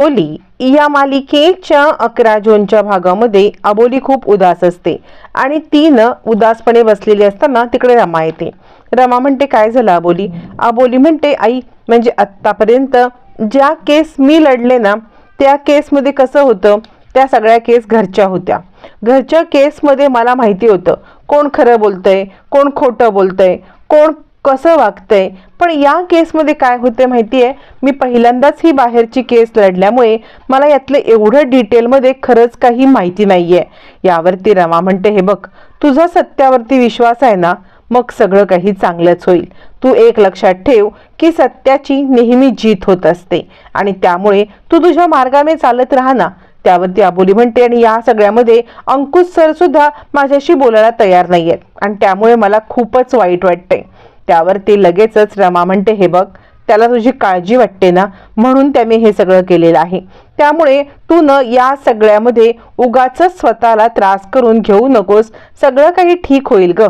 अबोली या मालिकेच्या अकरा जूनच्या भागामध्ये अबोली खूप उदास असते आणि ती न उदासपणे बसलेली असताना तिकडे रमा येते. रमा म्हणते काय झालं अबोली? अबोली म्हणते आई म्हणजे आत्तापर्यंत ज्या केस मी लढले ना त्या केसमध्ये कसं होतं? त्या सगळ्या केस घरच्या होत्या. घरच्या केसमध्ये मला माहिती होतं कोण खरं बोलतंय कोण खोटं बोलतंय कोण कसं वागतंय? पण या केसमध्ये काय होते माहिती आहे मी पहिल्यांदाच ही बाहेरची केस लढल्यामुळे मला यातलं एवढं डिटेलमध्ये खरंच काही माहिती नाही आहे यावरती रमा म्हणते हे बघ तुझा सत्यावरती विश्वास आहे ना मग सगळं काही चांगलंच होईल. तू एक लक्षात ठेव की सत्याची नेहमी जीत होत असते आणि त्यामुळे तू तुझ्या मार्गाने चालत राहा ना. त्यावरती आबोली म्हणते आणि या सगळ्यामध्ये अंकुश सर सुद्धा माझ्याशी बोलायला तयार नाहीयेत आणि त्यामुळे मला खूपच वाईट त्यावर त्यावरती लगेचच रमा म्हणते हे बघ त्याला तुझी काळजी वाटते ना? म्हणून त्याने हे सगळं केलेलं आहे. त्यामुळे तू न या सगळ्यामध्ये उगाच स्वतःला त्रास करून घेऊ नकोस. सगळं काही ठीक होईल ग.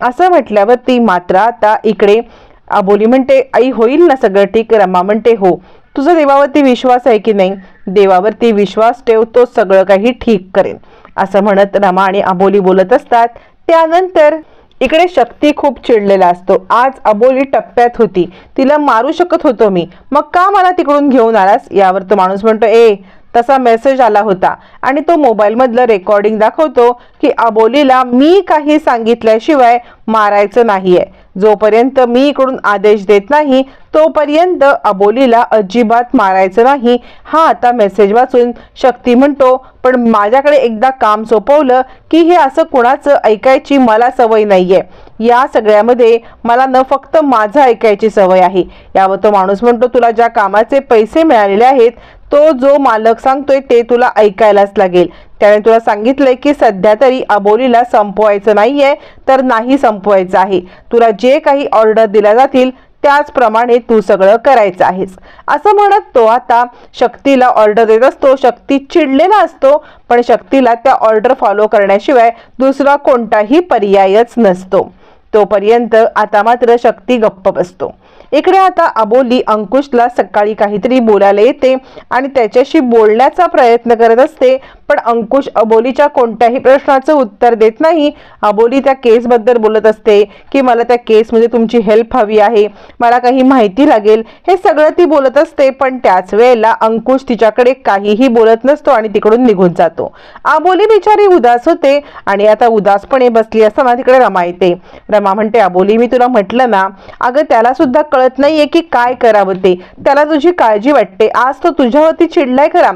असं म्हटल्यावर ती मात्र आता इकडे अबोली म्हणते आई होईल ना सगळं ठीक? रमा म्हणते हो. तुझा देवावरती विश्वास आहे की नाही? देवावरती विश्वास ठेव तो सगळं काही ठीक करेन. असं म्हणत रमा आणि अबोली बोलत असतात. त्यानंतर इकडे शक्ती खूप चिडलेला असतो. आज अबोली टप्प्यात होती. तिला मारू शकत होतो मी. मग का मला तिकडून घेऊन आलास? यावर तो माणूस म्हणतो ए तसा मेसेज आला होता. आणि तो मोबाईलमधलं रेकॉर्डिंग दाखवतो की अबोलीला मी काही सांगितल्याशिवाय मारायचं नाहीये. जोपर्यंत मी इकडून आदेश देत नाही तोपर्यंत अबोलीला अजिबात मारायचं नाही. हा आता मेसेज वाचून शक्ती म्हणतो पण माझ्याकडे एकदा काम सोपवलं की हे असं कुणाचं ऐकायची मला सवय नाहीये. या सगळ्यामध्ये मला न फक्त माझं ऐकायची सवय आहे. यावर तो माणूस म्हणतो तुला ज्या कामाचे पैसे मिळालेले आहेत तो जो मालक सांगतोय ते तुला ऐकायलाच लागेल. त्याने तुला सांगितलंय की सध्या तरी अबोलीला संपवायचं नाहीये तर नाही संपवायचं आहे. तुला जे काही ऑर्डर दिल्या जातील त्याचप्रमाणे तू सगळं करायचं आहेस. असं म्हणत तो आता शक्तीला ऑर्डर देत असतो. शक्ती चिडलेला असतो पण शक्तीला त्या ऑर्डर फॉलो करण्याशिवाय दुसरा कोणताही पर्यायच नसतो. तोपर्यंत आता मात्र शक्ती गप्प बसतो. इकडे आता अबोली अंकुशला सकाळी काहीतरी बोलायला येते आणि त्याच्याशी बोलण्याचा प्रयत्न करत असते पण अंकुश अबोलीच्या कोणत्याही प्रश्नाचं उत्तर देत नाही. अबोली त्या केसबद्दल बोलत असते की मला त्या केसमध्ये तुमची हेल्प हवी आहे. मला काही माहिती लागेल. हे सगळं ती बोलत असते पण त्याच वेळेला अंकुश तिच्याकडे काहीही बोलत नसतो आणि तिकडून निघून जातो. आबोली बिचारी उदास होते आणि आता उदासपणे बसली असताना तिकडे रमा येते. रमा म्हणते आबोली मी तुला म्हटलं ना अगं त्याला सुद्धा कळत नाहीये की काय करावं ते. त्याला तुझी काळजी वाटते. आज तो तुझ्यावरती चिडलाय खरा.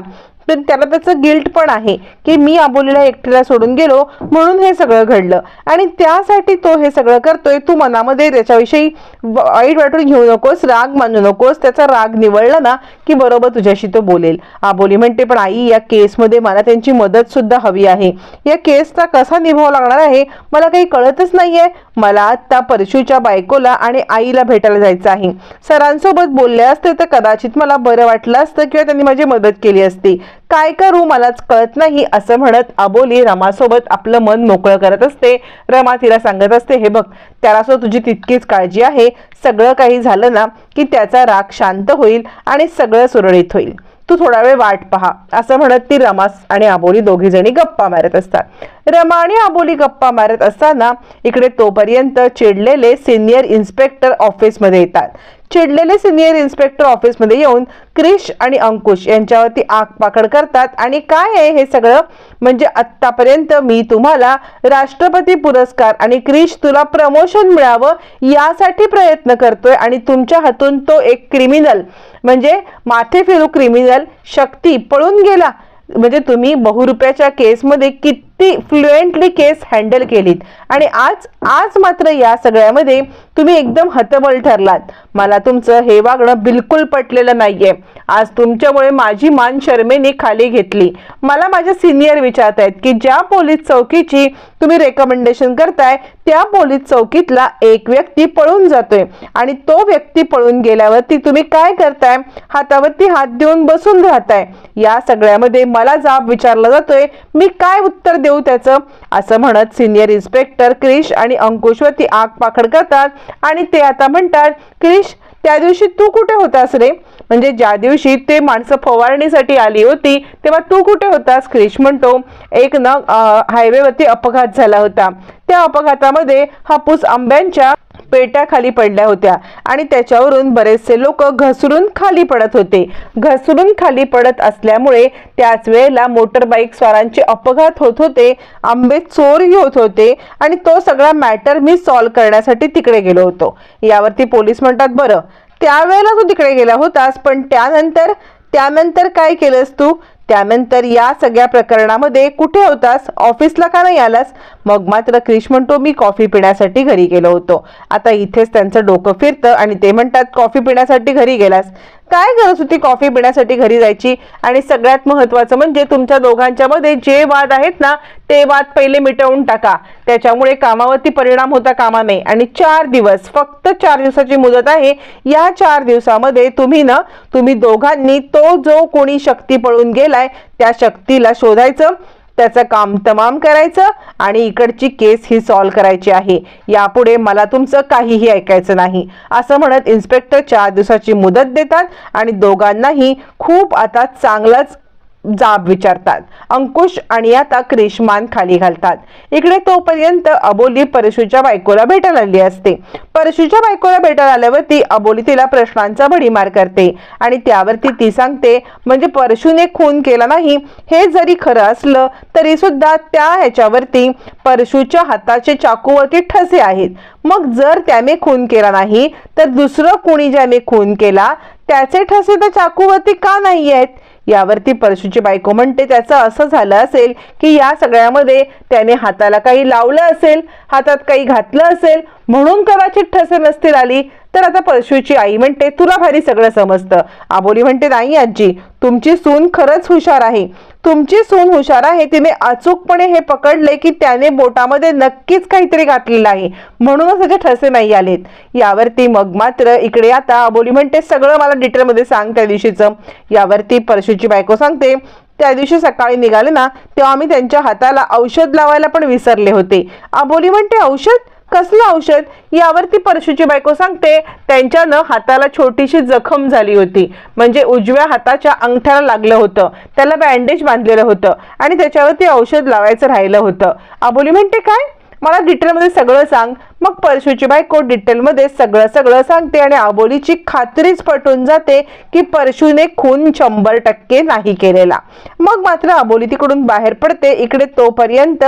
पण त्याला त्याचं गिल्ट पण आहे की मी आबोलीला एकटीला सोडून गेलो म्हणून हे सगळं घडलं. आणि त्यासाठी तो हे सगळं करतोय. तू मनामध्ये त्याच्याविषयी वाईट वाटून घेऊ नकोस राग मानू नकोस. त्याचा राग निवळला ना की बरोबर तुझ्याशी तो बोलेल. आबोली म्हणते पण आई या केसमध्ये मला त्यांची मदत सुद्धा हवी आहे. या केसचा कसा निभाव लागणार आहे मला काही कळतच नाहीये. मला आता परशूच्या बायकोला आणि आईला भेटायला जायचं आहे. सरांसोबत बोलले असते तर कदाचित मला बरं वाटलं असतं किंवा त्यांनी माझी मदत केली असती. काय करू मलाच कळत नाही असं म्हणत अबोली रमासोबत आपलं मन मोकळं करत असते. रमा तिला सांगत असते हे बघ त्याला सो तुझी तितकीच काळजी आहे. सगळं काही झालं ना की त्याचा राग शांत होईल आणि सगळं सुरळीत होईल. तू थोडा वेळ वाट पहा असं म्हणत ती रमास आणि आबोली दोघी जणी गप्पा मारत असतात. रमा आणि आबोली गप्पा मारत असताना इकडे तोपर्यंत चिडलेले सिनियर इन्स्पेक्टर ऑफिसमध्ये येतात. चिडलेले सिनियर इन्स्पेक्टर ऑफिसमध्ये येऊन क्रिश आणि अंकुश यांच्यावरती आगपाकड करतात. आणि काय आहे हे सगळं? म्हणजे आत्तापर्यंत मी तुम्हाला राष्ट्रपती पुरस्कार आणि क्रिश तुला प्रमोशन मिळावं यासाठी प्रयत्न करतोय आणि तुमच्या हातून तो एक क्रिमिनल म्हणजे माथे फिरू क्रिमिनल शक्ती पळून गेला. म्हणजे तुम्ही बहुरुपयाच्या केसमध्ये किती ती फ्लुएंटली केस हँडल केलीत? आणि आज आज मात्र या सगळ्यामध्ये तुम्ही एकदम हतबल ठरलात. मला तुमचं हे वागणं बिलकुल पटलेलं नाहीये. आज तुमच्यामुळे माझी मान शर्मेने खाली घेतली. मला माझे सिनियर विचारत आहेत की ज्या पोलीस चौकीची तुम्ही रेकमेंडेशन करताय त्या पोलीस चौकीतला एक व्यक्ती पळून जातोय. आणि तो व्यक्ती पळून गेल्यावरती तुम्ही काय करताय? हातावरती हात देऊन बसून राहताय. या सगळ्यामध्ये मला जाब विचारला जातोय. मी काय उत्तर देऊ त्याचं. असं म्हणत सिनियर इन्स्पेक्टर क्रिश आणि अंकुशवरती आग पाखड करतात. आणि ते आता म्हणतात क्रिश त्या दिवशी तू कुठे होतास रे? म्हणजे ज्या दिवशी ते माणसं फवारणीसाठी आली होती तेव्हा तू कुठे होतास? क्रिश म्हणतो एक ना हायवेवरती अपघात झाला होता. त्या अपघातामध्ये हापूस आंब्यांच्या पेट्या खाली पडल्या होत्या. आणि त्याच्यावरून बरेचसे लोक घसरून खाली पडत होते. घसरून खाली पडत असल्यामुळे त्याच वेळेला मोटरबाईक स्वारांचे अपघात होत होते. आंबे चोरही होत होते. आणि तो सगळा मॅटर मी सॉल्व करण्यासाठी तिकडे गेलो होतो. यावरती पोलीस म्हणतात बरं त्यावेळेला तू तिकडे गेला होतास पण त्यानंतर त्यानंतर काय केलंस तू? त्यानंतर या सगळ्या प्रकरणामध्ये कुठे होतास? ऑफिसला का नाही आलास? मग मात्र क्रिश म्हणतो मी कॉफी पिण्यासाठी घरी गेलो होतो. आता इथेच त्यांचं डोकं फिरतं आणि ते म्हणतात कॉफी पिण्यासाठी घरी गेलास. काय गरज होती कॉफी पिण्यासाठी घरी जायची? आणि सगळ्यात महत्वाचं म्हणजे तुमच्या दोघांच्या मध्ये जे वाद आहेत ना ते वाद पहिले मिटवून टाका. त्याच्यामुळे कामावरती परिणाम होता कामा नये. आणि चार दिवस फक्त चार दिवसाची मुदत आहे. या चार दिवसामध्ये तुम्ही ना तुम्ही दोघांनी तो जो कोणी शक्ती पळून गेलाय त्या शक्तीला शोधायचं. त्याचं काम तमाम करायचं आणि इकडची केस ही सॉल्व्ह करायची आहे. यापुढे मला तुमचं काहीही ऐकायचं नाही. असं म्हणत इन्स्पेक्टर चार दिवसाची मुदत देतात आणि दोघांनाही खूप आता चांगलाच जाब विचारतात. अंकुश आणि आता क्रिशमान खाली घालतात. इकडे तोपर्यंत अबोली परशूच्या बायकोला भेटायला आली असते. परशूच्या बायकोला भेटायला आल्यावरती अबोली तिला प्रश्नांचा भडीमार करते आणि त्यावरती ती सांगते म्हणजे परशूने खून केला नाही हे जरी खरं असलं तरी सुद्धा त्या ह्याच्यावरती परशूच्या हाताचे चाकूवरती ठसे आहेत. मग जर त्याने खून केला नाही तर दुसरं कुणी ज्याने खून केला त्याचे ठसे त्या चाकूवरती का नाही आहेत? यावरती परशुची बायको म्हणते त्याचं असं झालं असेल की या सगळ्यामध्ये त्याने हाताला काही लावलं असेल हातात काही घातलं असेल म्हणून कदाचित ठसे नसतील आली. तर आता परशूची आई म्हणते तुला भारी सगळं समजतं. आबोली म्हणते नाही आजी तुमची सून खरंच हुशार आहे. तुमची सून हुशार आहे तिने अचूकपणे हे पकडले की त्याने बोटामध्ये नक्कीच काहीतरी घातलेलं आहे. म्हणूनच त्याचे ठसे नाही आलेत. यावरती मग मात्र इकडे आता अबोली म्हणते सगळं मला डिटेलमध्ये सांग त्या दिवशीचं. यावरती परशूची बायको सांगते त्या दिवशी सकाळी निघाले ना तेव्हा आम्ही त्यांच्या हाताला औषध लावायला पण विसरले होते. अबोली म्हणते औषध? कसलं औषध? यावरती परशुची बायको सांगते त्यांच्यानं हाताला छोटीशी जखम झाली होती. म्हणजे उजव्या हाताच्या अंगठ्याला लागलं होतं. त्याला बँडेज बांधलेलं होतं. आणि त्याच्यावरती औषध लावायचं राहिलं होतं. अबोली म्हणते काय? मला डिटेलमध्ये सगळं सांग. मग परशूची बायको डिटेलमध्ये सगळं सगळं सांगते आणि आबोलीची खात्रीच पटून जाते की परशूने खून शंभर टक्के नाही केलेला. मग मात्र आबोली तिकडून बाहेर पडते. इकडे तोपर्यंत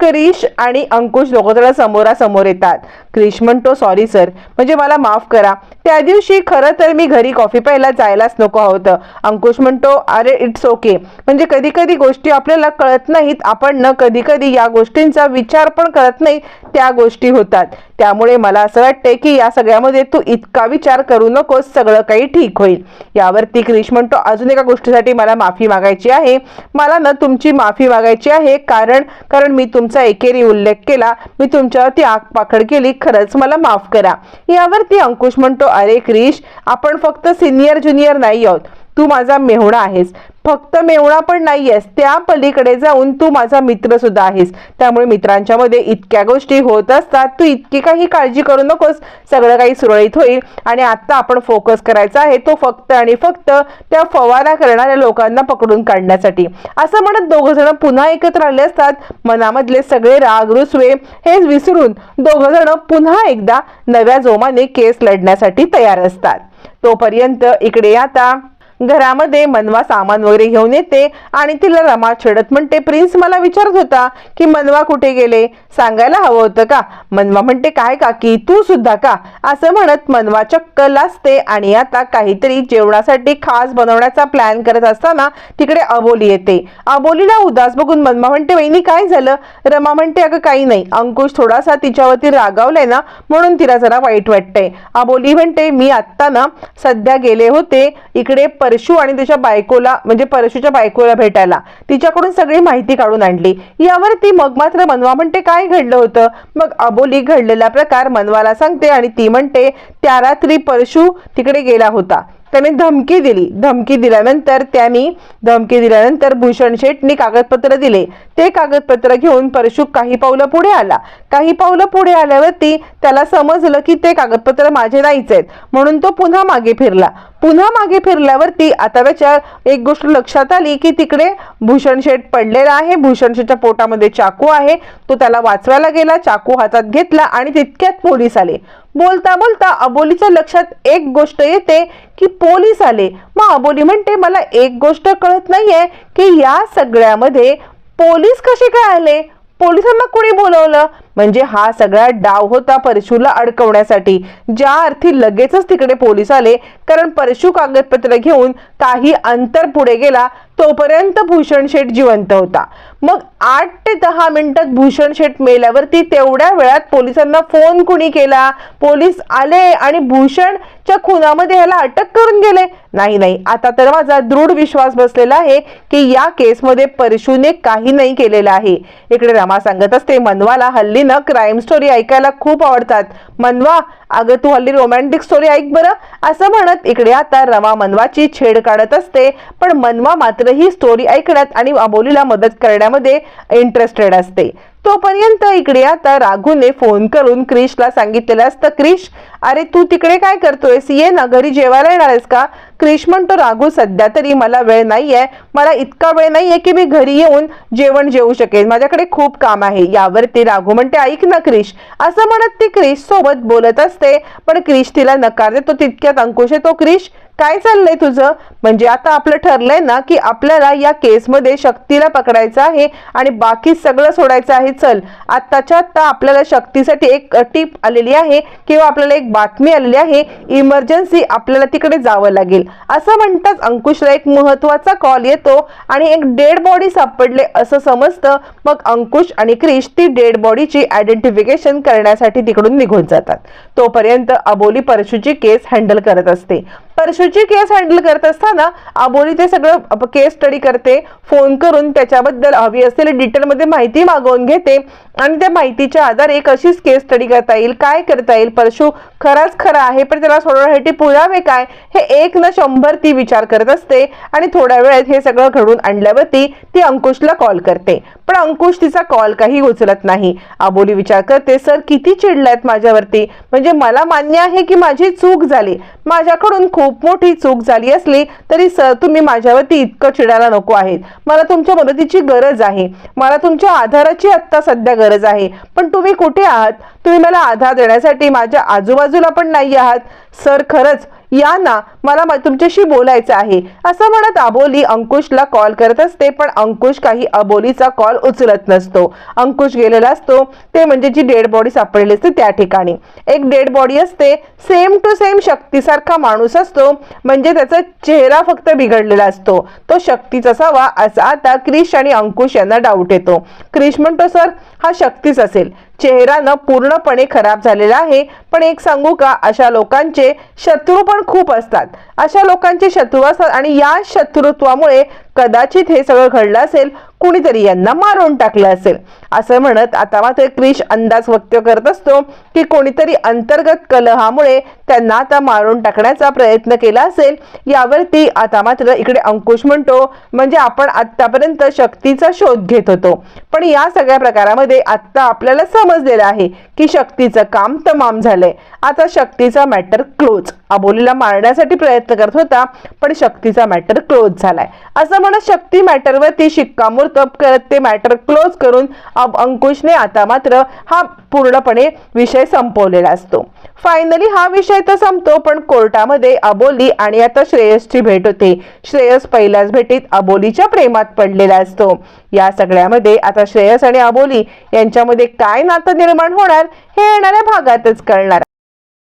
क्रिश आणि अंकुश दोघं समोरासमोर येतात. क्रिश म्हणतो सॉरी सर म्हणजे मला माफ करा. त्या दिवशी खरं तर मी घरी कॉफी प्यायला जायलाच नको होतं. अंकुश म्हणतो अरे इट्स ओके म्हणजे कधी कधी गोष्टी आपल्याला कळत नाहीत. आपण न कधी कधी या गोष्टींचा विचार पण करत नाही. त्या गोष्टी होतात. त्यामुळे मला असं वाटतंय की या सगळ्यामध्ये तू इतका विचार करू नकोस सगळं काही ठीक होईल. यावरती क्रिश म्हणतो अजून एका गोष्टीसाठी मला माफी मागायची आहे. मला ना तुमची माफी मागायची आहे. कारण कारण मी तुमचा एकेरी उल्लेख केला. मी तुमच्यावरती आग पाखड केली. खरंच मला माफ करा. यावरती अंकुश म्हणतो अरे क्रिश आपण फक्त सिनियर ज्युनियर नाही आहोत. तू माझा मेहुणा आहेस. फक्त मेवणा पण नाहीयेस त्या पलीकडे जाऊन तू माझा मित्र सुद्धा आहेस. त्यामुळे मित्रांच्या मध्ये इतक्या गोष्टी होत असतात तू इतकी काही काळजी करू नकोस. सगळं काही सुरळीत होईल आणि आता आपण फोकस करायचा आहे तो फक्त आणि फक्त त्या फवारा करणाऱ्या लोकांना पकडून काढण्यासाठी. असं म्हणत दोघ जण पुन्हा एकत्र आले असतात. मनामधले सगळे राग रुसवे हे विसरून दोघ जण पुन्हा एकदा नव्या जोमाने केस लढण्यासाठी तयार असतात. तोपर्यंत इकडे आता. घरामध्ये मनवा सामान वगैरे घेऊन येते आणि तिला रमा छेडत म्हणते प्रिन्स मला विचारत होता की मनवा कुठे गेले? सांगायला हवं होतं का? मनवा म्हणते काय काकी तू सुद्धा का? असं म्हणत मनवा चक्क लाचते आणि आता काहीतरी जेवणासाठी खास बनवण्याचा प्लॅन करत असताना तिकडे अबोली येते. अबोलीला उदास बघून मनवा म्हणते वहिनी काय झालं? रमा म्हणते अगं काही नाही. अंकुश थोडासा तिच्यावरती रागावलाय ना म्हणून तिला जरा वाईट वाटतंय. अबोली म्हणते मी आत्ता ना सध्या गेले होते इकडे परशु आणि त्याच्या बायकोला म्हणजे परशूच्या बायकोला भेटायला तिच्याकडून सगळी माहिती काढून आणली. यावरती मग मात्र मनवा म्हणते काय घडलं होतं? मग अबोली घडलेला प्रकार मनवाला सांगते आणि ती म्हणते त्या रात्री परशु तिकडे गेला होता. त्याने धमकी दिली. धमकी दिल्यानंतर त्यांनी धमकी दिल्यानंतर भूषण शेठनी कागदपत्र दिले. ते कागदपत्र घेऊन परशु काही पावलं पुढे आला. काही पावलं पुढे आल्यावरती त्याला समजलं की ते कागदपत्र माझे नाहीच आहेत. म्हणून तो पुन्हा मागे फिरला. पुन्हा मागे फिरल्यावरती आता त्याच्या एक गोष्ट लक्षात आली की तिकडे भूषण शेठ पडलेला आहे. भूषण शेठच्या पोटामध्ये चाकू आहे. तो त्याला वाचवायला गेला चाकू हातात घेतला आणि तितक्यात पोलीस आले. बोलता बोलता अबोलीच्या लक्षात एक गोष्ट येते की पोलीस आले. मग अबोली म्हणते मला एक गोष्ट कळत नाहीये की या सगळ्यामध्ये पोलीस कसे काय आले? पोलिसांना कोणी बोलवलं? म्हणजे हा सगळा डाव होता परशूला अडकवण्यासाठी. ज्या अर्थी लगेचच तिकडे पोलीस आले कारण परशू कागदपत्र घेऊन काही अंतर पुढे गेला तोपर्यंत भूषण शेठ जिवंत होता. मग आठ ते दहा मिनिटात भूषण शेठ मेल्यावरती तेवढ्या वेळात पोलिसांना फोन कुणी केला? पोलीस आले आणि भूषणच्या खुनामध्ये ह्याला अटक करून गेले? नाही नाही. आता तर माझा दृढ विश्वास बसलेला आहे की या केसमध्ये परशूने काही नाही केलेलं आहे. इकडे रमा सांगत असते मनवाला हल्ली न क्राईम स्टोरी ऐकायला खूप आवडतात. मनवा अगं तू हल्ली रोमॅन्टिक स्टोरी ऐक बरं. असं म्हणत इकडे आता रमा मनवाची छेड काढत असते. पण मनवा मात्र ही स्टोरी ऐकण्यात आणि अबोलीला मदत करण्यामध्ये इंटरेस्टेड असते. तोपर्यंत इकडे आता राघूने फोन करून क्रिशला सांगितलेलं असतं क्रिश अरे तू तिकडे काय करतोयस ये ना घरी जेवायला येणार आहेस का? क्रिश म्हणतो राघू सध्या तरी मला वेळ नाही आहे मला इतका वेळ नाही आहे की मी घरी येऊन जेवण जेवू शकेन. माझ्याकडे खूप काम आहे. यावरती राघू म्हणते ऐक ना क्रिश. असं म्हणत ती क्रिश सोबत बोलत असते पण क्रिश तिला नकार देतो तितक्यात अंकुश येतो क्रिश काय चाललंय तुझं? म्हणजे आता आपलं ठरलंय ना की आपल्याला या केसमध्ये शक्तीला पकडायचं आहे आणि बाकी सगळं सोडायचं आहे चल. आत्ताच्या आत्ता आपल्याला शक्तीसाठी एक टीप आलेली आहे किंवा आपल्याला एक बातमी आलेली आहे इमर्जन्सी आपल्याला तिकडे जावं लागेल. असं म्हणताच अंकुशला एक महत्त्वाचा कॉल येतो आणि एक डेड बॉडी सापडले असं समजतं. मग अंकुश आणि क्रिश ती डेड बॉडीची आयडेंटिफिकेशन करण्यासाठी तिकडून निघून जातात. तोपर्यंत अबोली परशूची केस हँडल करत असते. परशूची केस हँडल करत असताना अबोली ते सगळं केस स्टडी करते फोन करून त्याच्याबद्दल हवी असलेली डिटेलमध्ये माहिती मागवून घेते आणि त्या माहितीच्या आधारे एक अशीच केस स्टडी करता येईल. काय करता येईल? परशु खराच खरा आहे पण त्याला सोडवण्यासाठी पुरावे काय? हे एक न शंभर ती विचार करत असते आणि थोड्या वेळेत हे सगळं घडून आणल्यावरती ती अंकुशला कॉल करते. पण अंकुश तिचा कॉल काही उचलत नाही. आबोली विचार करते सर किती चिडलायत माझ्यावरती? म्हणजे मला मान्य आहे की माझी चूक झाली. माझ्याकडून खूप मोठी चूक झाली असली तरी सर तुम्ही माझ्यावरती इतकं चिडायला नको आहेत. मला तुमच्या मदतीची गरज आहे. मला तुमच्या आधाराची आत्ता सध्या गरज आहे. पण तुम्ही कुठे आहात? तुम्ही मला आधार देण्यासाठी माझ्या आजूबाजूला पण नाही आहात. सर खरंच या ना मला तुमच्याशी बोलायचं आहे. असं म्हणत अबोली अंकुशला कॉल करत असते पण अंकुश काही अबोलीचा कॉल उचलत नसतो. अंकुश गेलेला असतो. ते म्हणजे जी डेड बॉडी सापडली असते त्या ठिकाणी. एक डेड बॉडी असते सेम टू सेम शक्तीसारखा माणूस असतो म्हणजे त्याचा चेहरा फक्त बिघडलेला असतो. तो शक्तीच असावा असा आता क्रिश आणि अंकुश यांना डाऊट येतो. क्रिश म्हणतो सर हा शक्तीच असेल. चेहरा न पूर्णपणे खराब झालेला आहे पण एक सांगू का अशा लोकांचे शत्रू पण खूप असतात. अशा लोकांचे शत्रू असतात आणि या शत्रुत्वामुळे कदाचित हे सगळं घडलं असेल कुणीतरी यांना मारून टाकलं असेल. असं म्हणत आता मात्र क्रिश अंदाज व्यक्त करत असतो की कोणीतरी अंतर्गत कलहामुळे त्यांना आता मारून टाकण्याचा प्रयत्न केला असेल. यावरती आता मात्र इकडे अंकुश म्हणतो म्हणजे आपण आतापर्यंत शक्तीचा शोध घेत होतो. पण या सगळ्या प्रकारामध्ये आत्ता आपल्याला समजलेलं आहे की शक्तीचं काम तमाम झालं झालंय आता शक्तीचा मॅटर क्लोज अबोलीला मारण्यासाठी प्रयत्न करत होता पण शक्तीचा मॅटर क्लोज झालाय. असं म्हणत शक्ती मॅटरवरती शिक्कामोर्तब करत ते मॅटर क्लोज करून अब अंकुशने आता मात्र हा पूर्णपणे विषय संपवलेला असतो. फायनली हा विषय तर संपतो पण कोर्टामध्ये अबोली आणि आता श्रेयसची भेट होते. श्रेयस पहिल्याच भेटीत अबोलीच्या प्रेमात पडलेला असतो. या सगळ्यामध्ये आता श्रेयस आणि अबोली यांच्यामध्ये काय नातं निर्माण होणार हे येणाऱ्या भागातच कळणार